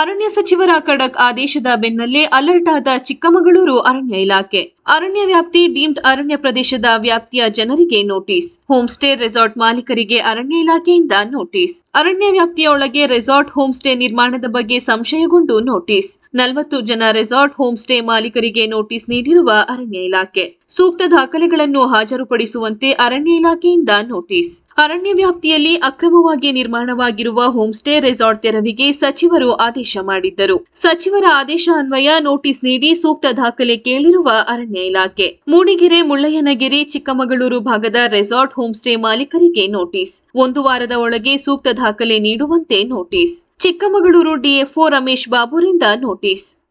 ಅರಣ್ಯ ಸಚಿವರ ಖಡಕ್ ಆದೇಶದ ಬೆನ್ನಲ್ಲೇ ಅಲರ್ಟ್ ಆದ ಚಿಕ್ಕಮಗಳೂರು ಅರಣ್ಯ ಇಲಾಖೆ. ಅರಣ್ಯ ವ್ಯಾಪ್ತಿ ಡೀಮ್ಡ್ ಅರಣ್ಯ ಪ್ರದೇಶದ ವ್ಯಾಪ್ತಿಯ ಜನರಿಗೆ ನೋಟಿಸ್. ಹೋಮ್ ಸ್ಟೇ ರೆಸಾರ್ಟ್ ಮಾಲೀಕರಿಗೆ ಅರಣ್ಯ ಇಲಾಖೆಯಿಂದ ನೋಟಿಸ್. ಅರಣ್ಯ ವ್ಯಾಪ್ತಿಯ ಒಳಗೆ ರೆಸಾರ್ಟ್ ಹೋಮ್ ಸ್ಟೇ ನಿರ್ಮಾಣದ ಬಗ್ಗೆ ಸಂಶಯಗೊಂಡು ನೋಟಿಸ್. ನಲವತ್ತು ಜನ ರೆಸಾರ್ಟ್ ಹೋಮ್ ಸ್ಟೇ ಮಾಲೀಕರಿಗೆ ನೋಟಿಸ್ ನೀಡಿರುವ ಅರಣ್ಯ ಇಲಾಖೆ. ಸೂಕ್ತ ದಾಖಲೆಗಳನ್ನು ಹಾಜರುಪಡಿಸುವಂತೆ ಅರಣ್ಯ ಇಲಾಖೆಯಿಂದ ನೋಟಿಸ್. ಅರಣ್ಯ ವ್ಯಾಪ್ತಿಯಲ್ಲಿ ಅಕ್ರಮವಾಗಿ ನಿರ್ಮಾಣವಾಗಿರುವ ಹೋಮ್ ಸ್ಟೇ ರೆಸಾರ್ಟ್ ತೆರವಿಗೆ ಸಚಿವರು ಆದೇಶ ಮಾಡಿದ್ದರು. ಸಚಿವರ ಆದೇಶ ಅನ್ವಯ ನೋಟಿಸ್ ನೀಡಿ ಸೂಕ್ತ ದಾಖಲೆ ಕೇಳಿರುವ ಅರಣ್ಯ ಇಲಾಖೆ ಮೂಡಿಗೆರೆ, ಮುಳ್ಳಯ್ಯನಗಿರಿ, ಚಿಕ್ಕಮಗಳೂರು ಭಾಗದ ರೆಸಾರ್ಟ್ ಹೋಮ್ ಸ್ಟೇ ಮಾಲೀಕರಿಗೆ ನೋಟಿಸ್. ಒಂದು ವಾರದ ಒಳಗೆ ಸೂಕ್ತ ದಾಖಲೆ ನೀಡುವಂತೆ ನೋಟಿಸ್. ಚಿಕ್ಕಮಗಳೂರು ಡಿಎಫ್ಒ ರಮೇಶ್ ಬಾಬುರಿಂದ ನೋಟಿಸ್.